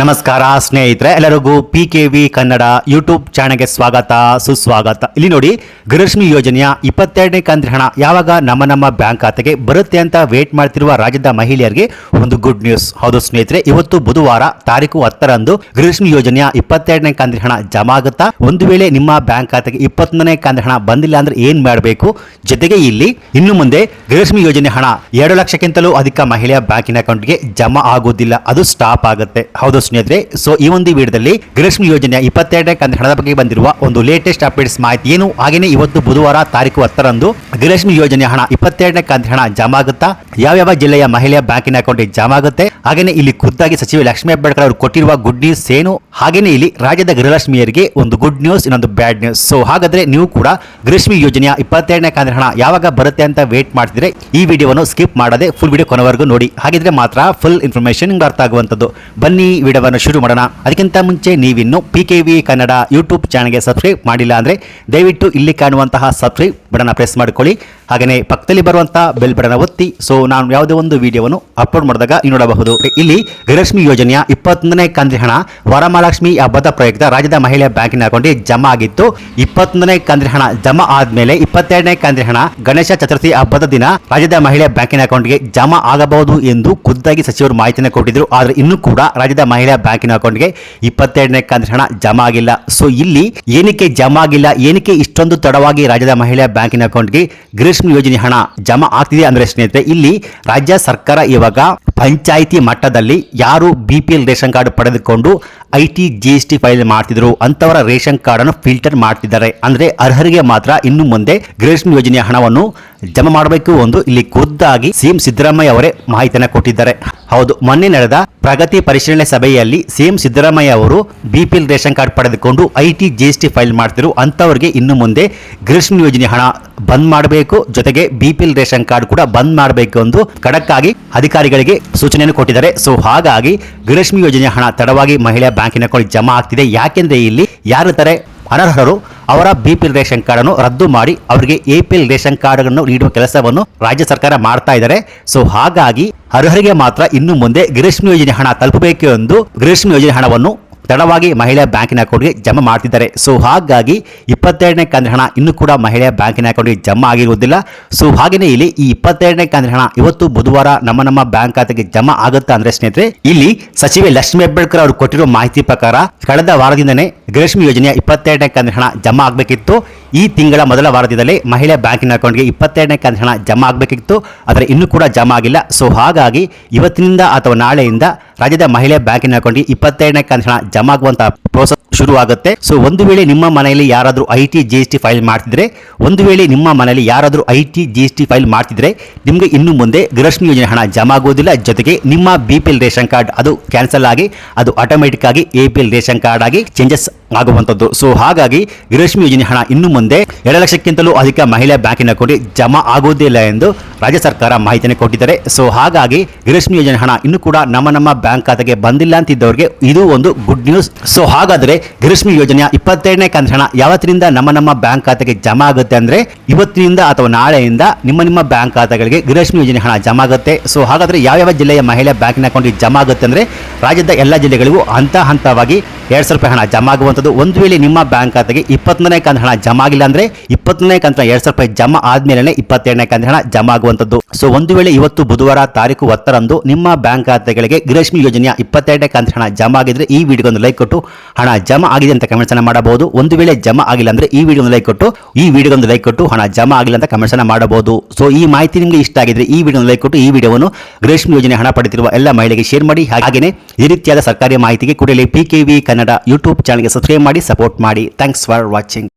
ನಮಸ್ಕಾರ, ಸ್ನೇಹಿತರೆ. ಎಲ್ಲರಿಗೂ P K V Kannada YouTube ಚಾನಲ್ಗೆ ಸ್ವಾಗತ, ಸುಸ್ವಾಗತ. ಇಲ್ಲಿ ನೋಡಿ ಗೃಹಲಕ್ಷ್ಮಿ ಯೋಜನೆಯ ಇಪ್ಪತ್ತೆರಡನೇ ಕಂತಿನ ಹಣ ಯಾವಾಗ ನಮ್ಮ ನಮ್ಮ ಬ್ಯಾಂಕ್ ಖಾತೆಗೆ ಬರುತ್ತೆ ಅಂತ ವೇಟ್ ಮಾಡ್ತಿರುವ ರಾಜ್ಯದ ಮಹಿಳೆಯರಿಗೆ ಒಂದು ಗುಡ್ ನ್ಯೂಸ್ ಹೌದು ಸ್ನೇಹಿತರೆ, ಇವತ್ತು ಬುಧವಾರ ತಾರೀಕು ಹತ್ತರಂದು ಗೃಹಲಕ್ಷ್ಮಿ ಯೋಜನೆಯ ಇಪ್ಪತ್ತೆರಡನೇ ಕಂತಿನ ಹಣ ಜಮಾ ಆಗುತ್ತಾ? ಒಂದು ವೇಳೆ ನಿಮ್ಮ ಬ್ಯಾಂಕ್ ಖಾತೆಗೆ ಇಪ್ಪತ್ತೊಂದನೇ ಕಂತಿನ ಹಣ ಬಂದಿಲ್ಲ ಅಂದ್ರೆ ಏನ್ ಮಾಡಬೇಕು? ಜೊತೆಗೆ ಇಲ್ಲಿ, ಇನ್ನು ಮುಂದೆ ಗೃಹಲಕ್ಷ್ಮಿ ಯೋಜನೆ ಹಣ ಎರಡು ಲಕ್ಷಕ್ಕಿಂತಲೂ ಅಧಿಕ ಮಹಿಳೆಯ ಬ್ಯಾಂಕಿನ ಅಕೌಂಟ್ಗೆ ಜಮಾ ಆಗೋದಿಲ್ಲ ಅದು ಸ್ಟಾಪ್ ಆಗುತ್ತೆ. ಹೌದು ಸ್ನೇಹಿತರೆ ಸೊ ಈ ಒಂದು ವಿಡಿಯೋದಲ್ಲಿ ಗೃಹಲಕ್ಷ್ಮಿ ಯೋಜನೆಯ ಇಪ್ಪತ್ತೆರಡನೇ ಕಂತ ಹಣದ ಬಗ್ಗೆ ಬಂದಿರುವ ಒಂದು ಲೇಟೆಸ್ಟ್ ಅಪ್ಡೇಟ್ಸ್ ಮಾಹಿತಿ ಏನು? ಹಾಗೇನೆ ಇವತ್ತು ಬುಧವಾರ ತಾರೀಕು ಹತ್ತರಂದು ಗೃಹಲಕ್ಷ್ಮಿ ಯೋಜನೆಯ ಹಣ ಇಪ್ಪತ್ತೆರಡನೇ ಕಂತ ಹಣ ಜಮಾ ಆಗುತ್ತಾ? ಯಾವ ಜಿಲ್ಲೆಯ ಮಹಿಳೆಯ ಬ್ಯಾಂಕಿನ ಅಕೌಂಟ್ಗೆ ಜಮಾ ಆಗುತ್ತೆ? ಹಾಗೇನೆ ಇಲ್ಲಿ ಖುದ್ದಾಗಿ ಸಚಿವ ಲಕ್ಷ್ಮೀ ಹೆಬ್ಬಾಳ್ಕರ್ ಅವರು ಕೊಟ್ಟಿರುವ ಗುಡ್ ನ್ಯೂಸ್ ಏನು? ಹಾಗೇನೆ ಇಲ್ಲಿ ರಾಜ್ಯದ ಗೃಹಲಕ್ಷ್ಮಿಯರಿಗೆ ಒಂದು ಗುಡ್ ನ್ಯೂಸ್ ಇನ್ನೊಂದು ಬ್ಯಾಡ್ ನ್ಯೂಸ್ ಸೊ ಹಾಗಾದ್ರೆ ನೀವು ಕೂಡ ಗೃಹಲಕ್ಷ್ಮಿ ಯೋಜನೆಯ ಇಪ್ಪತ್ತೆರಡನೇ ಕಂತ ಹಣ ಯಾವಾಗ ಬರುತ್ತೆ ಅಂತ ವೇಟ್ ಮಾಡ್ತಿದ್ರೆ ಈ ವಿಡಿಯೋವನ್ನು ಸ್ಕಿಪ್ ಮಾಡದೆ ಫುಲ್ ವಿಡಿಯೋ ಕೊನೆವರೆಗೂ ನೋಡಿ. ಹಾಗಿದ್ರೆ ಮಾತ್ರ ಫುಲ್ ಇನ್ಫಾರ್ಮೇಶನ್ ಅರ್ಥ ಆಗುವಂತದ್ದು ಬನ್ನಿ ವಿಡಿಯೋವನ್ನು ಶುರು ಮಾಡೋಣ. ಅದಕ್ಕಿಂತ ಮುಂಚೆ ನೀವಿನ್ನು P K V Kannada YouTube ಚಾನಲ್ಗೆ ಸಬ್ಸ್ಕ್ರೈಬ್ ಮಾಡಿಲ್ಲ ಅಂದರೆ ದಯವಿಟ್ಟು ಇಲ್ಲಿ ಕಾಣುವಂತಹ ಸಬ್ಸ್ಕ್ರೈಬ್ ಬಟನ್ನ ಪ್ರೆಸ್ ಮಾಡಿಕೊಳ್ಳಿ. ಹಾಗೆಯೇ ಪಕ್ಕದಲ್ಲಿ ಬರುವಂತಹ ಬೆಲ್ ಬಟನ್ ಒತ್ತಿ. ಸೊ ನಾನು ಯಾವುದೇ ಒಂದು ವಿಡಿಯೋವನ್ನು ಅಪ್ಲೋಡ್ ಮಾಡಿದಾಗ ನೀವು ನೋಡಬಹುದು. ಇಲ್ಲಿ ಗೃಹಲಕ್ಷ್ಮಿ ಯೋಜನೆಯ ಇಪ್ಪತ್ತೊಂದನೇ ಕಂದ್ರೆ ಹಣ ವರಮಹಾಲಕ್ಷ್ಮಿ ಹಬ್ಬದ ಪ್ರಯುಕ್ತ ರಾಜ್ಯದ ಮಹಿಳೆ ಬ್ಯಾಂಕಿನ ಅಕೌಂಟ್ಗೆ ಜಮಾ ಆಗಿತ್ತು. ಇಪ್ಪತ್ತೊಂದನೇ ಕಂದ್ರಿ ಹಣ ಜಮಾ ಆದ್ಮೇಲೆ ಇಪ್ಪತ್ತೆರಡನೇ ಕಂದ್ರೆ ಹಣ ಗಣೇಶ ಚತುರ್ಥಿ ಹಬ್ಬದ ದಿನ ರಾಜ್ಯದ ಮಹಿಳೆ ಬ್ಯಾಂಕಿನ ಅಕೌಂಟ್ಗೆ ಜಮಾ ಆಗಬಹುದು ಎಂದು ಖುದ್ದಾಗಿ ಸಚಿವರು ಮಾಹಿತಿಯನ್ನು ಕೊಟ್ಟಿದ್ರು. ಆದರೆ ಇನ್ನೂ ಕೂಡ ರಾಜ್ಯದ ಮಹಿಳೆಯ ಬ್ಯಾಂಕಿನ ಅಕೌಂಟ್ಗೆ ಇಪ್ಪತ್ತೆರಡನೇ ಕಂತು ಹಣ ಜಮಾ ಆಗಿಲ್ಲ. ಸೊ ಇಲ್ಲಿ ಏನಕ್ಕೆ ಜಮಾ ಆಗಿಲ್ಲ, ಏನಕ್ಕೆ ಇಷ್ಟೊಂದು ತಡವಾಗಿ ರಾಜ್ಯದ ಮಹಿಳಾ ಬ್ಯಾಂಕಿನ ಅಕೌಂಟ್ಗೆ ಗ್ರೀಷ್ಮ ಯೋಜನೆ ಹಣ ಜಮಾ ಆಗ್ತಿದೆ ಅಂದ್ರೆ ಸ್ನೇಹಿತರೆ, ಇಲ್ಲಿ ರಾಜ್ಯ ಸರ್ಕಾರ ಇವಾಗ ಪಂಚಾಯಿತಿ ಮಟ್ಟದಲ್ಲಿ ಯಾರು B P L ration card ಪಡೆದುಕೊಂಡು I T G S T file ಮಾಡ್ತಿದ್ರು. ಅಂತವರ ರೇಷನ್ ಕಾರ್ಡ್ ಅನ್ನು ಫಿಲ್ಟರ್ ಮಾಡ್ತಿದ್ದಾರೆ. ಅಂದ್ರೆ ಅರ್ಹರಿಗೆ ಮಾತ್ರ ಇನ್ನು ಮುಂದೆ ಗ್ರೇಷನ್ ಯೋಜನೆಯ ಹಣವನ್ನು ಜಮಾ ಮಾಡಬೇಕು ಎಂದು ಇಲ್ಲಿ ಖುದ್ದಾಗಿ ಸಿಎಂ ಸಿದ್ದರಾಮಯ್ಯ ಅವರೇ ಮಾಹಿತಿಯನ್ನು ಕೊಟ್ಟಿದ್ದಾರೆ. ಹೌದು, ಮೊನ್ನೆ ನಡೆದ ಪ್ರಗತಿ ಪರಿಶೀಲನೆ ಸಭೆಯಲ್ಲಿ ಸಿಎಂ ಸಿದ್ದರಾಮಯ್ಯ ಅವರು ಬಿಪಿಎಲ್ ರೇಷನ್ ಕಾರ್ಡ್ ಪಡೆದುಕೊಂಡು I T G S T file ಮಾಡ್ತಿದ್ರು. ಅಂತವರಿಗೆ ಇನ್ನು ಮುಂದೆ ಗ್ರೇಷನ್ ಯೋಜನೆ ಹಣ ಬಂದ್ ಮಾಡಬೇಕು. ಜೊತೆಗೆ ಬಿಪಿಎಲ್ ರೇಷನ್ ಕಾರ್ಡ್ ಕೂಡ ಬಂದ್ ಮಾಡಬೇಕು ಎಂದು ಖಡಕ್ ಆಗಿ ಅಧಿಕಾರಿಗಳಿಗೆ ಸೂಚನೆಯನ್ನು ಕೊಟ್ಟಿದ್ದಾರೆ. ಸೊ ಹಾಗಾಗಿ ಗೃಹಲಕ್ಷ್ಮಿ ಯೋಜನೆ ಹಣ ತಡವಾಗಿ ಮಹಿಳಾ ಬ್ಯಾಂಕಿನ ಅಕೌಂಟ್ ಜಮಾ ಆಗ್ತಿದೆ. ಯಾಕೆಂದ್ರೆ ಇಲ್ಲಿ ಯಾರು ತಾರೆ ಅನರ್ಹರು. ಅವರ B P L ration card ಅನ್ನು ರದ್ದು ಮಾಡಿ ಅವರಿಗೆ A P L ration card ಅನ್ನು ನೀಡುವ ಕೆಲಸವನ್ನು ರಾಜ್ಯ ಸರ್ಕಾರ ಮಾಡ್ತಾ ಇದ್ದಾರೆ. ಸೊ ಹಾಗಾಗಿ ಅರ್ಹರಿಗೆ ಮಾತ್ರ ಇನ್ನು ಮುಂದೆ ಗೃಹಲಕ್ಷ್ಮಿ ಯೋಜನೆ ಹಣ ತಲುಪಬೇಕು ಎಂದು ಗೃಹಲಕ್ಷ್ಮಿ ಯೋಜನೆ ಹಣವನ್ನು ತಡವಾಗಿ ಮಹಿಳೆಯ ಬ್ಯಾಂಕಿನ ಅಕೌಂಟ್ಗೆ ಜಮಾ ಮಾಡ್ತಿದ್ದಾರೆ. ಸೊ, ಹಾಗಾಗಿ ಇಪ್ಪತ್ತೆರಡನೇ ಕಂತಿನ ಹಣ ಇನ್ನೂ ಕೂಡ ಮಹಿಳೆಯ ಬ್ಯಾಂಕಿನ ಅಕೌಂಟ್ಗೆ ಜಮಾ ಆಗಿರುವುದಿಲ್ಲ. ಸೊ ಹಾಗೆಯೇ ಇಲ್ಲಿ ಈ ಇಪ್ಪತ್ತೆರಡನೇ ಕಂತಿನ ಹಣ ಇವತ್ತು ಬುಧವಾರ ನಮ್ಮ ನಮ್ಮ ಬ್ಯಾಂಕ್ ಖಾತೆಗೆ ಜಮಾ ಆಗುತ್ತಾ ಅಂದ್ರೆ ಸ್ನೇಹಿತರೆ, ಇಲ್ಲಿ ಸಚಿವೆ ಲಕ್ಷ್ಮೀ ಹೆಬ್ಬಾಳ್ಕರ್ ಅವರು ಕೊಟ್ಟಿರುವ ಮಾಹಿತಿ ಪ್ರಕಾರ ಕಳೆದ ವಾರದಿಂದನೇ ಗೃಹಲಕ್ಷ್ಮಿ ಯೋಜನೆಯ ಇಪ್ಪತ್ತೆರಡನೇ ಕಂತಿನ ಹಣ ಜಮಾ ಆಗಬೇಕಿತ್ತು. ಈ ತಿಂಗಳ ಮೊದಲ ವಾರದಿಂದಲೇ ಮಹಿಳೆ ಬ್ಯಾಂಕಿನ ಅಕೌಂಟ್ಗೆ ಇಪ್ಪತ್ತೆರಡನೇ ಕಂತಿನ ಹಣ ಜಮಾ ಆಗಬೇಕಿತ್ತು. ಆದರೆ ಇನ್ನೂ ಕೂಡ ಜಮಾ ಆಗಿಲ್ಲ. ಸೊ, ಹಾಗಾಗಿ ಇವತ್ತಿನಿಂದ ಅಥವಾ ನಾಳೆಯಿಂದ ರಾಜ್ಯದ ಮಹಿಳೆ ಬ್ಯಾಂಕಿನ ಅಕೌಂಟ್ಗೆ ಇಪ್ಪತ್ತೆರಡನೇ ಕಂತಿನ ಜಮಾ ಆಗುವಂತಹ ಪ್ರೋಸೆಸ್ ಶುರು ಆಗುತ್ತೆ ಸೊ ಒಂದು ವೇಳೆ ನಿಮ್ಮ ಮನೆಯಲ್ಲಿ ಯಾರಾದರೂ I T G S T file ಮಾಡ್ತಿದ್ರೆ, ಒಂದು ವೇಳೆ ನಿಮ್ಮ ಮನೆಯಲ್ಲಿ ಯಾರಾದರೂ I T G S T file ಮಾಡ್ತಿದ್ರೆ, ನಿಮಗೆ ಇನ್ನು ಮುಂದೆ ಗೃಹಲಕ್ಷ್ಮಿ ಯೋಜನೆ ಹಣ ಜಮಾ ಆಗೋದಿಲ್ಲ. ಜೊತೆಗೆ ನಿಮ್ಮ B P L ration card ಅದು ಕ್ಯಾನ್ಸಲ್ ಆಗಿ, ಅದು ಆಟೋಮೆಟಿಕ್ ಆಗಿ A P L ration card ಆಗಿ ಚೇಂಜಸ್ ಆಗುವಂಥದ್ದು. ಸೊ ಹಾಗಾಗಿ ಗೃಹಲಕ್ಷ್ಮಿ ಯೋಜನೆ ಹಣ ಇನ್ನು ಮುಂದೆ ಎರಡು ಲಕ್ಷಕ್ಕಿಂತಲೂ ಅಧಿಕ ಮಹಿಳಾ ಬ್ಯಾಂಕಿನ ಕೊಡಿ ಜಮಾ ಆಗೋದಿಲ್ಲ ಎಂದು ರಾಜ್ಯ ಸರ್ಕಾರ ಮಾಹಿತಿಯನ್ನು ಕೊಟ್ಟಿದ್ದಾರೆ. ಸೊ ಹಾಗಾಗಿ ಗೃಹಲಕ್ಷ್ಮಿ ಯೋಜನೆ ಹಣ ಇನ್ನು ಕೂಡ ನಮ್ಮ ನಮ್ಮ ಬ್ಯಾಂಕ್ ಖಾತೆಗೆ ಬಂದಿಲ್ಲ ಅಂತಿದ್ದವರಿಗೆ ಇದು ಒಂದು ಗುಡ್ ನ್ಯೂಸ್ ಸೊ ಹಾಗಾದ್ರೆ ಗೃಹಲಕ್ಷ್ಮಿ ಯೋಜನೆಯ ಇಪ್ಪತ್ತೆರಡನೇ ಕಂತಣ. ಯಾವತ್ತಿನಿಂದ ನಮ್ಮ ನಮ್ಮ ಬ್ಯಾಂಕ್ ಖಾತೆಗೆ ಜಮಾ ಆಗುತ್ತೆ ಅಂದ್ರೆ ಇವತ್ತಿನಿಂದ ಅಥವಾ ನಾಳೆಯಿಂದ ನಿಮ್ಮ ನಿಮ್ಮ ಬ್ಯಾಂಕ್ ಖಾತೆಗಳಿಗೆ ಗೃಹಲಕ್ಷ್ಮಿ ಯೋಜನೆ ಹಣ ಜಮಾ ಆಗುತ್ತೆ. ಸೊ ಹಾಗಾದ್ರೆ ಯಾವ್ಯಾವ ಜಿಲ್ಲೆಯ ಮಹಿಳಾ ಬ್ಯಾಂಕಿನ ಅಕೌಂಟ್ಗೆ ಜಮಾ ಆಗುತ್ತೆ ಅಂದ್ರೆ ರಾಜ್ಯದ ಎಲ್ಲ ಜಿಲ್ಲೆಗಳಿಗೂ ಹಂತ ಹಂತವಾಗಿ ಎರಡ್ ಸಾವಿರ ರೂಪಾಯಿ ಹಣ ಜಮಾ ಆಗುವಂಥದ್ದು. ಒಂದು ವೇಳೆ ನಿಮ್ಮ ಬ್ಯಾಂಕ್ ಖಾತೆಗೆ ಇಪ್ಪತ್ತನೇ ಕಂತ ಹಣ ಜಮಾ ಆಗಿಲ್ಲ ಅಂದ್ರೆ ಇಪ್ಪತ್ತನೇ ಕಂತ ಎರಡ್ ಸಾವಿರ ರೂಪಾಯಿ ಜಮಾ ಆದ್ಮೇಲೆ ಇಪ್ಪತ್ತೆರಡನೇ ಕಂತ ಹಣ ಜಮಾ ಆಗುವಂಥದ್ದು. ಸೊ ಒಂದು ವೇಳೆ ಇವತ್ತು ಬುಧವಾರ ತಾರೀಕು ಹತ್ತರಂದು ನಿಮ್ಮ ಬ್ಯಾಂಕ್ ಖಾತೆಗಳಿಗೆ ಗೃಹಲಕ್ಷ್ಮಿ ಯೋಜನೆಯ ಇಪ್ಪತ್ತೆರಡನೇ ಕಂತ ಹಣ ಜಮಾ ಆಗಿದ್ರೆ ಈ ವಿಡಿಯೋಗೊಂದು ಲೈಕ್ ಕೊಟ್ಟು ಹಣ ಜಮಾ ಆಗಿದೆ ಅಂತ ಕಮೆಂಟ್ಸ್ ಅನ್ನ ಮಾಡಬಹುದು. ಒಂದು ವೇಳೆ ಜಮಾ ಆಗಿಲ್ಲ ಅಂದ್ರೆ ಈ ವಿಡಿಯೋ ಲೈಕ್ ಕೊಟ್ಟು, ಈ ವಿಡಿಯೋಗೊಂದು ಲೈಕ್ ಕೊಟ್ಟು ಹಣ ಜಮಾ ಆಗಿಲ್ಲ ಅಂತ ಕಮೆಂಟ್ಸ್ ಅನ್ನ ಮಾಡಬಹುದು. ಸೊ ಈ ಮಾಹಿತಿ ನಿಮಗೆ ಇಷ್ಟ ಆಗಿದ್ರೆ ಈ ವಿಡಿಯೋ ಲೈಕ್ ಕೊಟ್ಟು ಈ ವಿಡಿಯೋವನ್ನು ಗ್ರೇಷ್ಮ ಯೋಜನೆ ಹಣ ಪಡೆದಿರುವ ಎಲ್ಲ ಮಹಿಳೆಗೆ ಶೇರ್ ಮಾಡಿ. ಹಾಗೆಯೇ ಈ ರೀತಿಯಾದ ಸರ್ಕಾರಿ ಮಾಹಿತಿಗೆ ಕೂಡಲೇ P K V Kannada YouTube ಚಾನಲ್ಗೆ ಸಬ್ಸ್ಕ್ರೈಬ್ ಮಾಡಿ ಸಪೋರ್ಟ್ ಮಾಡಿ. Thanks for watching